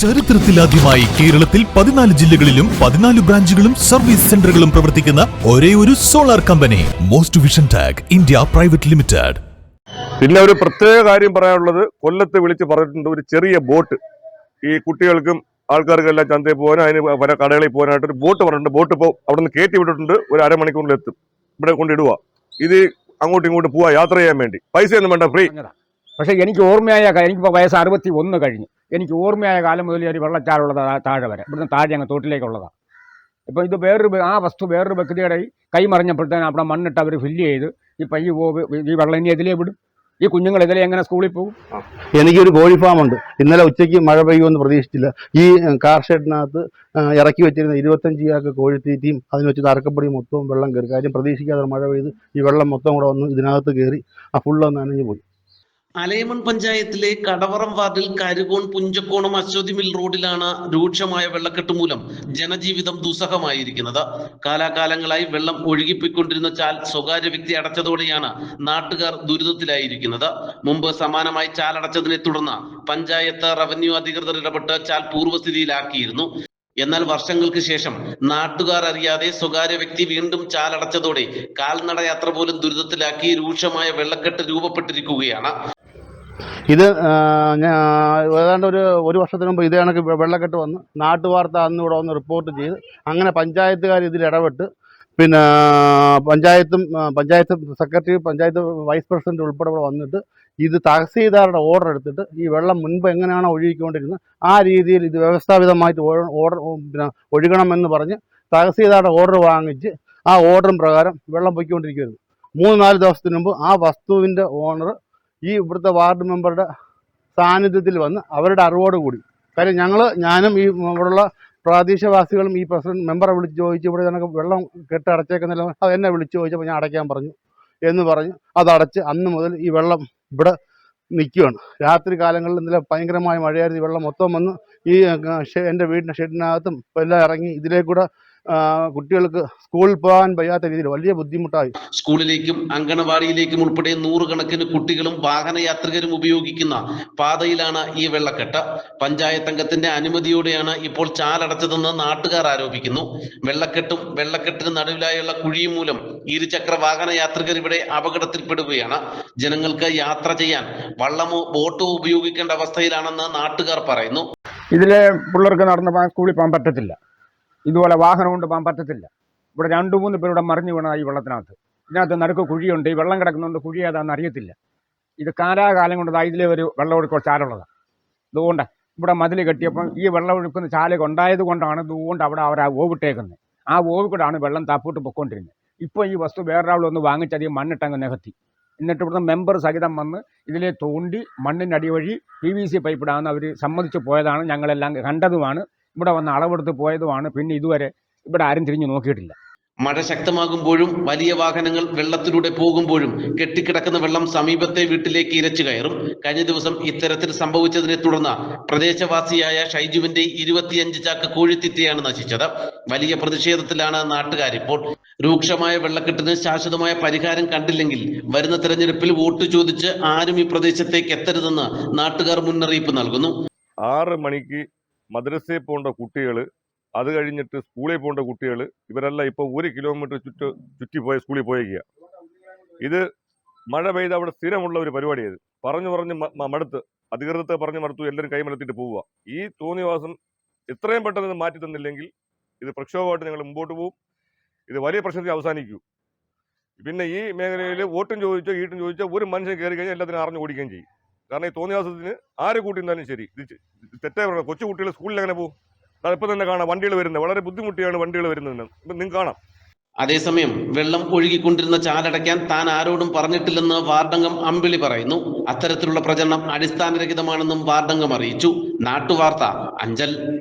ചരിത്രത്തിലാദ്യമായി കേരളത്തിൽ പതിനാല് ജില്ലകളിലും പതിനാല് ബ്രാഞ്ചുകളും സർവീസ് സെന്ററുകളും പ്രവർത്തിക്കുന്ന ഒരേ ഒരു solar company most vision tag India private limited പിന്നെ ഒരു പ്രത്യേക കാര്യം പറയാനുള്ളത് കൊല്ലത്ത് വിളിച്ച് പറഞ്ഞിട്ടുണ്ട് ഒരു ചെറിയ ബോട്ട്. ഈ കുട്ടികൾക്കും ആൾക്കാർക്കും എല്ലാം ചന്തയിൽ പോകാനും അതിന് പല കടകളിൽ പോകാനായിട്ട് ഒരു ബോട്ട് പറഞ്ഞിട്ടുണ്ട്. ബോട്ട് ഇപ്പോൾ അവിടെ നിന്ന് കയറ്റി വിട്ടിട്ടുണ്ട് ഒരു അരമണിക്കൂറിൽ എത്തും. ഇവിടെ കൊണ്ടിടുക ഇത് അങ്ങോട്ടും ഇങ്ങോട്ടും പോവാ യാത്ര ചെയ്യാൻ വേണ്ടി. പൈസ ഒന്നും വേണ്ട ഫ്രീ. പക്ഷേ എനിക്ക് ഓർമ്മയായ എനിക്ക് എനിക്കിപ്പോൾ വയസ്സ് അറുപത്തി ഒന്ന് കഴിഞ്ഞു. എനിക്ക് ഓർമ്മയായ കാലം മുതൽ ഒരു വെള്ളച്ചാറുള്ളത് താഴെ വരെ. ഇവിടുന്ന് താഴെ അങ്ങ് തോട്ടിലേക്കുള്ളതാണ് ഇപ്പം ഇത് വേറൊരു ആ വസ്തു വേറൊരു വ്യക്തിയുടെ കൈമറിഞ്ഞപ്പോഴത്തേനും അവിടെ മണ്ണിട്ട് അവർ ഫില്ല് ചെയ്ത് ഈ ഓ- ഈ വെള്ളം ഇനി എതിലേ വിടും? ഈ കുഞ്ഞുങ്ങൾ ഇതിലെ എങ്ങനെ സ്കൂളിൽ പോകും? എനിക്കൊരു കോഴി ഉണ്ട്. ഇന്നലെ ഉച്ചയ്ക്ക് മഴ പെയ്യുമെന്ന് പ്രതീക്ഷിച്ചില്ല. ഈ കാർ ഷെഡിനകത്ത് ഇറക്കി വെച്ചിരുന്ന ഇരുപത്തഞ്ച് ചാക്ക് കോഴിത്തീറ്റയും അതിന് വെച്ച് തറക്കപ്പൊടി മൊത്തവും വെള്ളം കയറി. കാര്യം പ്രതീക്ഷിക്കാതെ മഴ പെയ്ത് ഈ വെള്ളം മൊത്തം കൂടെ വന്ന് ഇതിനകത്ത് കയറി ആ ഫുള്ള് നനഞ്ഞു പോയി. അലയമൺ പഞ്ചായത്തിലെ കടവറം വാർഡിൽ കരുകോൺ പുഞ്ചക്കോണം അശ്വതി മിൽ റോഡിലാണ് രൂക്ഷമായ വെള്ളക്കെട്ട് മൂലം ജനജീവിതം ദുസ്സഹമായിരിക്കുന്നത്. കാലാകാലങ്ങളായി വെള്ളം ഒഴുകിപ്പോയിക്കൊണ്ടിരുന്ന ചാൽ സ്വകാര്യ വ്യക്തി അടച്ചതോടെയാണ് നാട്ടുകാർ ദുരിതത്തിലായിരിക്കുന്നത്. മുമ്പ് സമാനമായി ചാൽ അടച്ചതിനെ തുടർന്ന് പഞ്ചായത്ത് റവന്യൂ അധികൃതർ ഇടപെട്ട് ചാൽ പൂർവസ്ഥിതിയിലാക്കിയിരുന്നു. എന്നാൽ വർഷങ്ങൾക്ക് ശേഷം നാട്ടുകാർ അറിയാതെ സ്വകാര്യ വ്യക്തി വീണ്ടും ചാലടച്ചതോടെ കാൽനട യാത്ര പോലും ദുരിതത്തിലാക്കി രൂക്ഷമായ വെള്ളക്കെട്ട് രൂപപ്പെട്ടിരിക്കുകയാണ്. ഇത് ഏതാണ്ട് ഒരു ഒരു വർഷത്തിന് മുമ്പ് ഇതേ കണക്ക് വെള്ളക്കെട്ട് വന്ന് നാട്ടുവാർത്ത അന്ന് ഇവിടെ വന്ന് റിപ്പോർട്ട് ചെയ്ത് അങ്ങനെ പഞ്ചായത്തുകാർ ഇതിൽ ഇടപെട്ട് പിന്നെ പഞ്ചായത്തും panchayat secretary panchayat vice president ഉൾപ്പെടെ ഇവിടെ വന്നിട്ട് ഇത് തഹസീൽദാരുടെ ഓർഡർ എടുത്തിട്ട് ഈ വെള്ളം മുൻപ് എങ്ങനെയാണോ ഒഴുകിക്കൊണ്ടിരുന്നത് ആ രീതിയിൽ ഇത് വ്യവസ്ഥാപിതമായിട്ട് ഓർഡർ പിന്നെ ഒഴുകണമെന്ന് പറഞ്ഞ് തഹസീൽദാരുടെ ഓർഡർ വാങ്ങിച്ച് ആ ഓർഡറും പ്രകാരം വെള്ളം പൊയ്ക്കൊണ്ടിരിക്കുകയായിരുന്നു. മൂന്ന് നാല് ദിവസത്തിന് മുമ്പ് ആ വസ്തുവിന്റെ ഓണർ ഈ ഇവിടുത്തെ വാർഡ് മെമ്പറുടെ സാന്നിധ്യത്തിൽ വന്ന് അവരുടെ അറിവോട് കൂടി. കാര്യം ഞങ്ങൾ ഞാനും ഈ ഇവിടെയുള്ള പ്രാദേശികവാസികളും ഈ പ്രസിഡന്റ് മെമ്പറെ വിളിച്ച് ചോദിച്ചു ഇവിടെ ഞങ്ങൾക്ക് വെള്ളം കെട്ട് അടച്ചേക്കുന്നില്ല അത് എന്നെ വിളിച്ച് ചോദിച്ചപ്പോൾ ഞാൻ അടയ്ക്കാൻ പറഞ്ഞു. എന്ന് പറഞ്ഞു. അതടച്ച് അന്ന് മുതൽ ഈ വെള്ളം ഇവിടെ നിൽക്കുകയാണ്. രാത്രി കാലങ്ങളിൽ ഇന്നലെ ഭയങ്കരമായ മഴയായിരുന്നു. ഈ വെള്ളം മൊത്തം വന്ന് ഈ എന്റെ വീടിന്റെ ഷെഡിനകത്തും എല്ലാം ഇറങ്ങി ഇതിലേക്കൂടെ കുട്ടികൾക്ക് സ്കൂളിൽ പോകാൻ വയ്യാത്ത രീതിയിൽ വലിയ ബുദ്ധിമുട്ടായി. സ്കൂളിലേക്കും അങ്കണവാടിയിലേക്കും ഉൾപ്പെടെ നൂറുകണക്കിന് കുട്ടികളും വാഹനയാത്രികരും ഉപയോഗിക്കുന്ന പാതയിലാണ് ഈ വെള്ളക്കെട്ട്. പഞ്ചായത്ത് അംഗത്തിന്റെ അനുമതിയോടെയാണ് ഇപ്പോൾ ചാലടച്ചതെന്ന് നാട്ടുകാർ ആരോപിക്കുന്നു. വെള്ളക്കെട്ടും വെള്ളക്കെട്ടിന് നടുവിലായുള്ള കുഴിയും മൂലം ഇരുചക്ര വാഹന യാത്രികർ ഇവിടെ അപകടത്തിൽപ്പെടുകയാണ്. ജനങ്ങൾക്ക് യാത്ര ചെയ്യാൻ വള്ളമോ ബോട്ടോ ഉപയോഗിക്കേണ്ട അവസ്ഥയിലാണെന്ന് നാട്ടുകാർ പറയുന്നു. ഇതിലെ പിള്ളേർക്ക് നടന്ന് സ്കൂളിൽ പോകാൻ പറ്റത്തില്ല. ഇതുപോലെ വാഹനം കൊണ്ട് പോകാൻ പറ്റത്തില്ല. ഇവിടെ രണ്ട് മൂന്ന് പേരുടെ മറിഞ്ഞു വീണ ഈ വെള്ളത്തിനകത്ത്. ഇതിനകത്ത് നടുക്ക് കുഴിയുണ്ട്. ഈ വെള്ളം കിടക്കുന്നുണ്ട് കുഴി ഏതാണെന്ന് അറിയത്തില്ല. ഇത് കാലാകാലം കൊണ്ട് ഇതിലെ ഒരു വെള്ളമൊഴുക്കോ ചാലുള്ളതാണ് അതുകൊണ്ട് ഇവിടെ മതിൽ കെട്ടിയപ്പം ഈ വെള്ളമൊഴുക്കുന്ന ചാല ഉണ്ടായത് കൊണ്ടാണ് ഇതുകൊണ്ട് അവിടെ അവർ ആ ഓവിട്ടേക്കുന്നത് ആ ഓവിക്കൂടാണ് വെള്ളം താപ്പോട്ട് പൊക്കോണ്ടിരുന്നത് ഇപ്പോൾ ഈ വസ്തു വേറൊരാളൊന്ന് വാങ്ങിച്ചധികം മണ്ണിട്ടങ്ങ് നികത്തി. എന്നിട്ട് ഇവിടുന്ന് മെമ്പർ സഹിതം വന്ന് ഇതിലെ തോണ്ടി മണ്ണിനടി വഴി പി വി സി പൈപ്പിടാന്ന് അവർ സമ്മതിച്ച് പോയതാണ് ഞങ്ങളെല്ലാം കണ്ടതുമാണ്. ഇവിടെ വന്ന് അളവെടുത്ത് പോയതുമാണ്. പിന്നെ ഇതുവരെ ഇവിടെ ആരും തിരിഞ്ഞു നോക്കിയിട്ടില്ല. മഴ ശക്തമാകുമ്പോഴും വലിയ വാഹനങ്ങൾ വെള്ളത്തിലൂടെ പോകുമ്പോഴും കെട്ടിക്കിടക്കുന്ന വെള്ളം സമീപത്തെ വീട്ടിലേക്ക് ഇരച്ചു കയറും. കഴിഞ്ഞ ദിവസം ഇത്തരത്തിൽ സംഭവിച്ചതിനെ തുടർന്ന് പ്രദേശവാസിയായ ഷൈജുവിന്റെ ഇരുപത്തിയഞ്ച് ചാക്ക് കോഴിത്തിറ്റയാണ് നശിച്ചത്. വലിയ പ്രതിഷേധത്തിലാണ് നാട്ടുകാരിപ്പോൾ. രൂക്ഷമായ വെള്ളക്കെട്ടിന് ശാശ്വതമായ പരിഹാരം കണ്ടില്ലെങ്കിൽ വരുന്ന തെരഞ്ഞെടുപ്പിൽ വോട്ട് ചോദിച്ച് ആരും ഈ പ്രദേശത്തേക്ക് എത്തരുതെന്ന് നാട്ടുകാർ മുന്നറിയിപ്പ് നൽകുന്നു. ആറ് മണിക്ക് മദ്രസയിൽ പോകേണ്ട കുട്ടികൾ അത് കഴിഞ്ഞിട്ട് സ്കൂളിൽ പോകേണ്ട കുട്ടികൾ ഇവരെല്ലാം ഇപ്പോൾ ഒരു കിലോമീറ്റർ ചുറ്റ് ചുറ്റി പോയ സ്കൂളിൽ പോയേക്കുക ഇത് മഴ പെയ്ത് അവിടെ സ്ഥിരമുള്ള ഒരു പരിപാടിയത് പറഞ്ഞു പറഞ്ഞ് മടുത്ത് അധികൃതത്തെ പറഞ്ഞു മടുത്തു എല്ലാവരും കൈമലത്തിട്ട് പോവുക. ഈ തോന്നിവാസം എത്രയും പെട്ടെന്ന് മാറ്റി തന്നില്ലെങ്കിൽ ഇത് പ്രക്ഷോഭമായിട്ട് ഞങ്ങൾ മുമ്പോട്ട് പോകും ഇത് വലിയ പ്രശ്നത്തിൽ അവസാനിക്കൂ. പിന്നെ ഈ മേഖലയിൽ വോട്ടും ചോദിച്ചോ ഈട്ടും ചോദിച്ചോ ഒരു മനുഷ്യൻ കയറി കഴിഞ്ഞാൽ എല്ലാത്തിനും അറിഞ്ഞു ഓടിക്കുകയും ചെയ്യും. കാരണം ഈ തോന്നിയാസത്തിന് ആര് കൂട്ടിയിരുന്നാലും ശരി. ഇത് തെറ്റായ കൊച്ചു കുട്ടികൾ സ്കൂളിൽ എങ്ങനെ പോകും? ഇപ്പം തന്നെ കാണാം വണ്ടികൾ വരുന്നത്. വളരെ ബുദ്ധിമുട്ടിയാണ് വണ്ടികൾ വരുന്നത് നിങ്ങൾക്ക് കാണാം. അതേസമയം വെള്ളം ഒഴുകിക്കൊണ്ടിരുന്ന ചാലടയ്ക്കാൻ താൻ ആരോടും പറഞ്ഞിട്ടില്ലെന്ന് വാർഡംഗം അമ്പിളി പറയുന്നു. അത്തരത്തിലുള്ള പ്രചരണം അടിസ്ഥാനരഹിതമാണെന്നും വാർഡംഗം അറിയിച്ചു. നാട്ടുവാർത്ത അഞ്ചൽ.